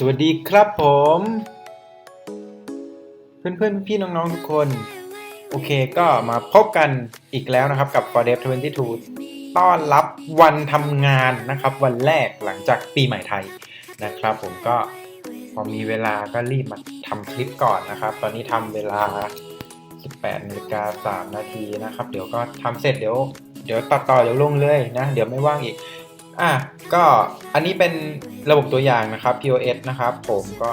สวัสดีครับผม เพื่อนๆพี่ๆน้องๆทุกคน โอเคก็มาพบกันอีกแล้วนะครับกับ For Dev 22 ต้อนรับวันทำงานนะครับ วันแรกหลังจากปีใหม่ไทยนะครับ ผมก็พอมีเวลาก็รีบมาทำคลิปก่อนนะครับ ตอนนี้ทำเวลา 18นาฬิกา3นาทีนะครับ เดี๋ยวก็ทำเสร็จเดี๋ยวเดี๋ยวตัดต่อเดี๋ยวลงเลยนะ เดี๋ยวไม่ว่างอีก อะก็อันนี้เป็นระบบตัวอย่างนะครับ POS นะครับ ผมก็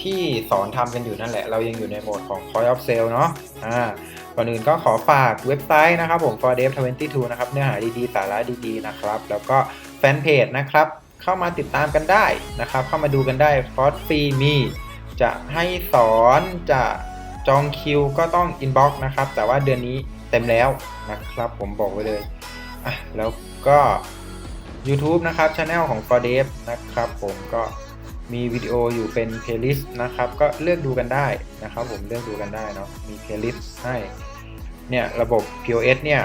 ที่สอนทำกันอยู่นั่นแหละ เรายังอยู่ในโหมดของ Point of Sale เนาะอ่าก่อนอื่นก็ขอฝากเว็บไซต์นะครับผม for dev 22นะครับ เนื้อหาดีๆ สาระดีๆ นะครับ แล้วก็แฟนเพจนะครับ เข้ามาติดตามกันได้นะครับ เข้ามาดูกันได้คอร์สฟรีมี จะให้สอนจะจองคิวก็ต้อง inbox นะครับ แต่ว่าเดือนนี้เต็มแล้วนะครับ ผมบอกไว้เลยอะแล้วก็ YouTube นะครับช anel ของ For Dev นะครับผมก็มีวิดีโออยู่เป็น playlist นะครับก็เลือกดูกันได้นะครับผมเลือกดูกันได้เนาะมี playlist ให้เนี่ยระบบ POS เนี่ย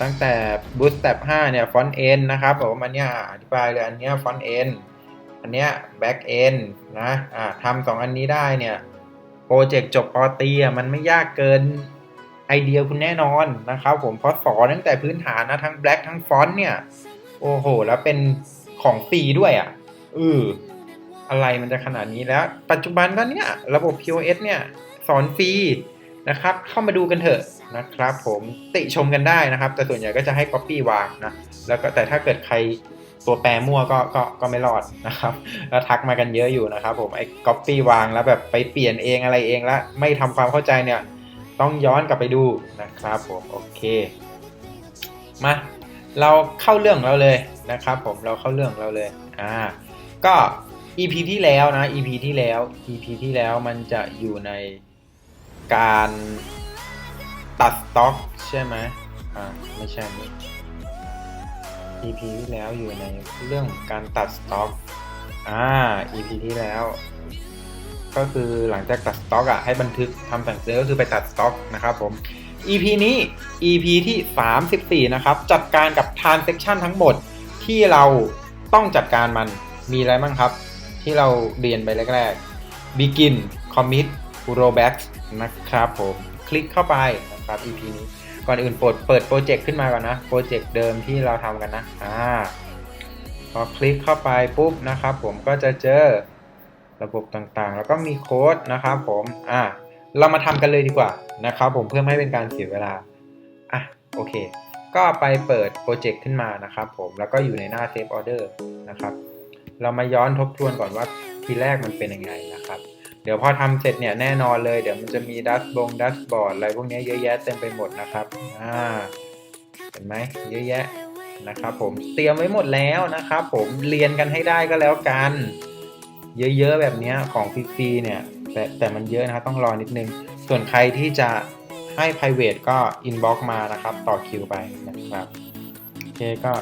ตั้งแต่ Bootstrap 5เนี่ย Front End นะครับผมอันเนี้ยอธิบายเลยอันเนี้ย Front End อันเนี้ย Back End นะอ่าทำสองอันนี้ได้เนี่ยโปรเจกต์จบปอตีอะมันไม่ยากเกินไอเดียคุณแน่นอนนะครับผมเพราะสอนตั้งแต่พื้นฐานนะทั้ง Black ทั้ง Font เนี่ย โอ้โห แล้วเป็นของฟรีด้วยอะเอออะไรมันจะขนาดนี้แล้ว ปัจจุบันก็เนี่ยระบบ POS เนี่ย สอนฟรีนะครับ เข้ามาดูกันเถอะนะครับผมติชมกันได้นะครับ แต่ส่วนใหญ่ก็จะให้ Copy วางนะแล้วก็แต่ถ้าเกิดใครตัวแปรมั่วก็ก็ก็ไม่รอดนะครับ แล้วทักมากันเยอะอยู่นะครับผมไอ้ Copy วางแล้วแบบไปเปลี่ยนเองอะไรเองแล้วไม่ทำความเข้าใจเนี่ย ต้องย้อนกลับไปดูนะครับผม โอเค มา เราเข้าเรื่องเราเลยนะครับผมเราเข้าเรื่องเราเลยอ่าก็ EP ที่แล้วนะ EP ที่แล้ว EP ที่แล้วมันจะอยู่ในการตัดสต็อกใช่ไหมอ่าไม่ใช่นี่ EP ที่แล้วอยู่ในเรื่องการตัดสต็อกอ่า EP ที่แล้ว ก็คือหลังจากตัดสต็อกอะให้บันทึกทำสั่งซื้อก็คือไปตัดสต็อกนะครับผม EP นี้ EP ที่ 34 นะครับ จัดการกับ transaction ทั้งหมดที่เราต้องจัดการมันมีอะไรบ้างครับ ที่เราเรียนไปแรกๆ begin commit rollback นะครับผมคลิกเข้าไปนะครับ EP นี้ก่อนอื่นเปิดเปิดโปรเจกต์ขึ้นมาก่อนนะโปรเจกต์เดิมที่เราทำกันนะอ่าพอคลิกเข้าไปปุ๊บนะครับ ผมก็จะเจอระบบต่างๆ แล้วก็มีโค้ดนะครับผมอ่า เรามาทำกันเลยดีกว่านะครับผมเพื่อไม่ให้เป็นการเสียเวลาอะโอเค ก็ไปเปิดโปรเจกต์ขึ้นมานะครับผมแล้วก็อยู่ในหน้า Save Order นะครับ เรามาย้อนทบทวนก่อนว่าทีแรกมันเป็นยังไงนะครับ เดี๋ยวพอทำเสร็จเนี่ยแน่นอนเลยเดี๋ยวมันจะมีดัชบงดัชบอร์ดอะไรพวกนี้เยอะแยะเต็มไปหมดนะครับอ่าเห็นไหมเยอะแยะนะครับผมเตรียมไว้หมดแล้วนะครับผมเรียนกันให้ได้ก็แล้วกัน เยอะๆแบบนี้ของฟรีๆเนี่ย แต่แต่มันเยอะนะครับต้องรอนิดนึง ส่วนใครที่จะให้ private ก็ inbox มานะครับ ต่อคิวไปนะครับโอเคก็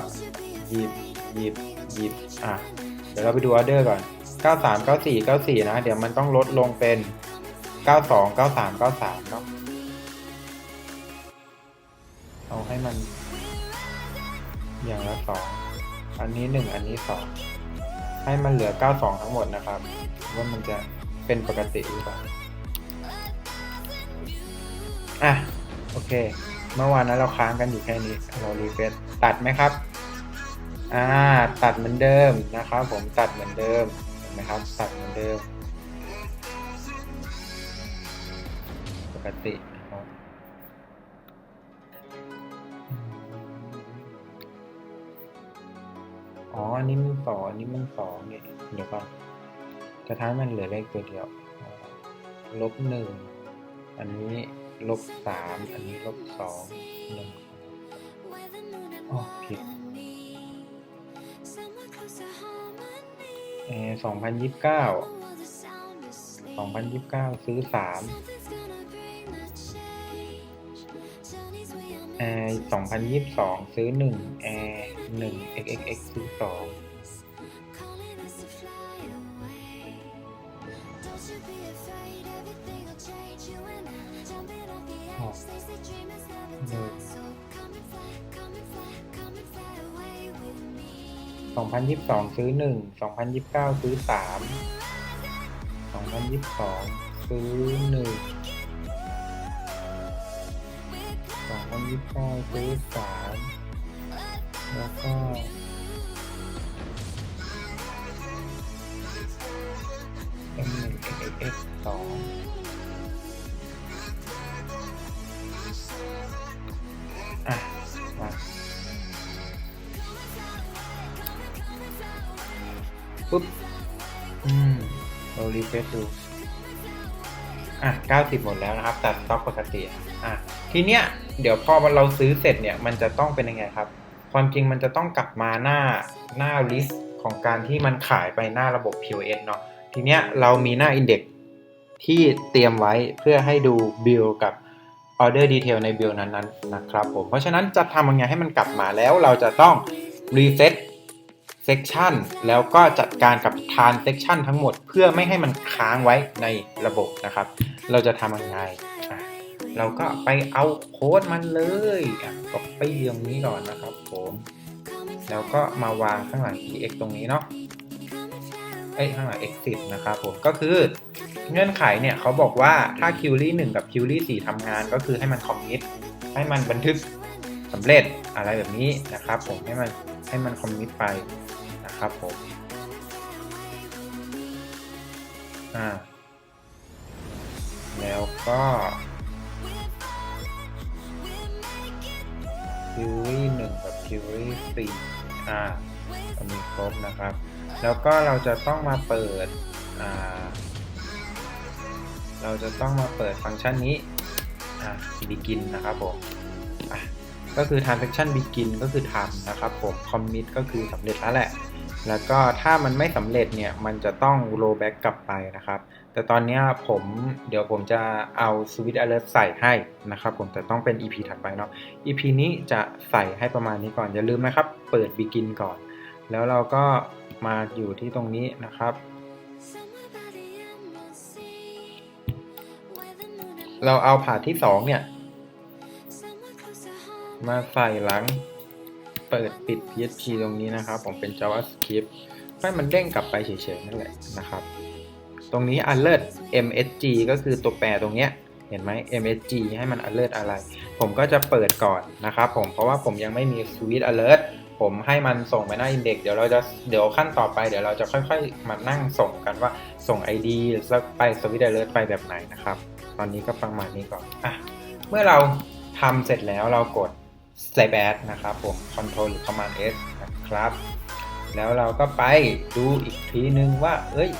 หยิบหยิบหยิบอะเดี๋ยวเราไปดูออเดอร์ก่อน 93 94 94 นะ เดี๋ยวมันต้องลดลงเป็น 92 93 93เนาะเอาให้มัน อย่างละสองอันนี้หนึ่งอันนี้สองให้มันเหลือ 92 ทั้งหมดนะครับ ว่ามันจะ เป็นปกติหรือเปล่าอะ โอเค เมื่อวานนั้นเราค้างกันอยู่แค่นี้ เรารีเฟซตัดไหมครับ อ่า ตัดเหมือนเดิมนะครับผมตัดเหมือนเดิมเห็นไหมครับ ตัดเหมือนเดิม ปกตินะครับอ๋อ อันนี้มันสองอันนี้มันสองเนี่ยเดี๋ยวก่อน จะท้ายมันเหลือเลขตัวเดียว ลบหนึ่ง อันนี้ลบสาม อันนี้ลบสองหนึ่งอ๋อผิดเอสองพันยี่สิบเก้า สองพันยี่สิบเก้าซื้อสามแอร์สองพันยี่สิบสองซื้อหนึ่งแอร์หนึ่ง xxx ซื้อสอง สองพันยี่สิบสองซื้อหนึ่งสองพันยี่สิบเก้าซื้อสามพันยี่สิบสองซื้อหนึ่งสองพันยี่สิบเก้าซื้อสามแล้วก็ สองอะมาปุ๊บ อืมเรารีเฟรชดู อะ90หมดแล้วนะครับแต่สต็อกปกติ อะ ทีเนี้ย เดี๋ยวพอเราซื้อเสร็จเนี่ย มันจะต้องเป็นยังไงครับ ความจริงมันจะต้องกลับมาหน้าหน้า list ของการที่มันขายไปหน้าระบบ POS เนาะ ทีเนี้ยเรามีหน้า index ที่เตรียมไว้เพื่อให้ดูบิลกับ order detail ในบิลนั้นๆนะครับผม เพราะฉะนั้นจะทำยังไงให้มันกลับมาแล้วเราจะต้อง reset section แล้วก็จัดการกับ transaction ทั้งหมด เพื่อไม่ให้มันค้างไว้ในระบบนะครับ เราจะทำยังไงเราก็ไปเอาโค้ดมันเลยก็ไปตรงนี้ก่อนนะครับผม แล้วก็มาวางข้างหลัง ex ตรงนี้เนาะ เอ้ยข้างหลัง exit นะครับผมก็คือเงื่อนไขเนี่ยเขาบอกว่าถ้า query 1 กับ query 4ทำงานก็คือให้มัน commit ให้มันบันทึกสำเร็จอะไรแบบนี้นะครับผมให้มันให้มัน commit ไปนะครับผมอ่าแล้วก็ query 1 กับ query 4อ่ามีครบนะครับ แล้วก็เราจะต้องมาเปิด เราจะต้องมาเปิดฟังก์ชันนี้ begin นะครับผมก็คือ transaction begin ก็คือทำนะครับผม commit ก็คือสำเร็จแล้วแหละ แล้วก็ถ้ามันไม่สำเร็จเนี่ย มันจะต้อง roll back กลับไปนะครับ แต่ตอนนี้ผมเดี๋ยวผมจะเอา switch alert ใส่ให้นะครับผมแต่ต้องเป็น EP ถัดไปเนาะ EP นี้จะใส่ให้ประมาณนี้ก่อน อย่าลืมนะครับ เปิด begin ก่อน แล้วเราก็ มาอยู่ที่ตรงนี้นะครับ เราเอาผ่าที่สองเนี่ย มาใส่หลัง เปิดปิด PHP ตรงนี้นะครับ ผมเป็น JavaScript ให้มันเด้งกลับไปเฉยๆนั่นแหละนะครับ ตรงนี้ alert msg ก็คือตัวแปรตรงเนี้ยเห็นไหม msg ให้มัน alert อะไร ผมก็จะเปิดก่อนนะครับผมเพราะว่าผมยังไม่มี switch alert ผมให้มันส่งไปหน้า index เดี๋ยวเราจะเดี๋ยวขั้นต่อไปเดี๋ยวเราจะค่อยๆ มานั่งส่งกันว่าส่ง id แล้วไป switch alert ไปแบบไหนนะครับ ตอนนี้ก็ประมาณนี้ก่อนอะเมื่อเราทำเสร็จแล้วเรากด save as นะครับผม control หรือ command s นะครับ แล้วเราก็ไปดูอีกทีนึงว่า เอ้ย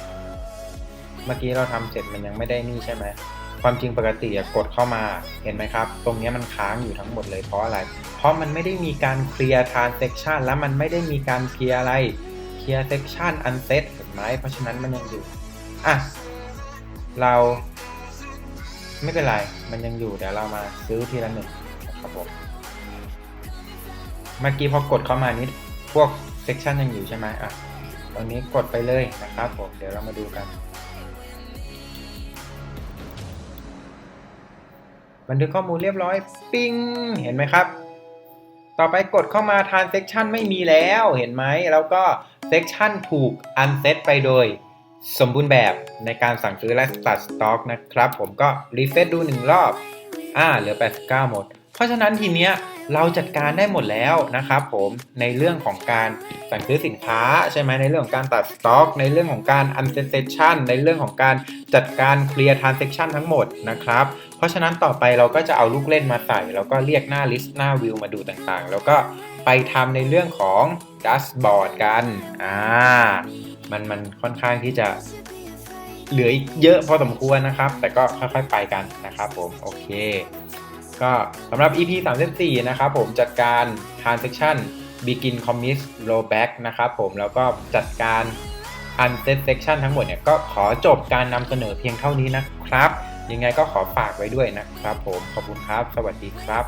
เมื่อกี้เราทำเสร็จมันยังไม่ได้นี่ใช่ไหม ความจริงปกติกดเข้ามาเห็นไหมครับ ตรงนี้มันค้างอยู่ทั้งหมดเลยเพราะอะไร เพราะมันไม่ได้มีการเคลียร์ transaction แล้วมันไม่ได้มีการเคลียร์อะไรเคลียร์ section unset เห็นไหมเพราะฉะนั้นมันยังอยู่อะเราไม่เป็นไร มันยังอยู่เดี๋ยวเรามาซื้อทีละหนึ่งครับผมเมื่อกี้พอกดเข้ามานิดพวก section ยังอยู่ใช่ไหมอะตอนนี้กดไปเลยนะครับผมเดี๋ยวเรามาดูกัน บันทึกข้อมูลเรียบร้อย ปิ้ง เห็นไหมครับ ต่อไปกดเข้ามา transaction ไม่มีแล้ว เห็นไหม แล้วก็ section ถูก unset ไปโดย สมบูรณ์แบบในการสั่งซื้อและตัดสต็อกนะครับ ผมก็รีเฟซดู1รอบ อ่า เหลือ 89 หมด เพราะฉะนั้นทีเนี้ยเราจัดการได้หมดแล้วนะครับผมในเรื่องของการสั่งซื้อสินค้าใช่ไหมในเรื่องของการตัดสต็อก ในเรื่องของการ unset section ในเรื่องของการจัดการเคลียร์ transaction ทั้งหมดนะครับเพราะฉะนั้นต่อไปเราก็จะเอาลูกเล่นมาใส่ แล้วก็เรียกหน้า list หน้า view มาดูต่างๆ แล้วก็ไปทำในเรื่องของ dashboard กันอ่ามันมันค่อนข้างที่จะเหลืออีกเยอะพอสมควรนะครับ แต่ก็ค่อยๆไปกันนะครับผมโอเค ก็สำหรับ EP 34 นะครับผมจัดการ transaction begin commit rollback นะครับผมแล้วก็จัดการ unset section ทั้งหมดเนี่ยก็ขอจบการนำเสนอเพียงเท่านี้นะครับ ยังไงก็ขอฝากไว้ด้วยนะครับผมขอบคุณครับ สวัสดีครับ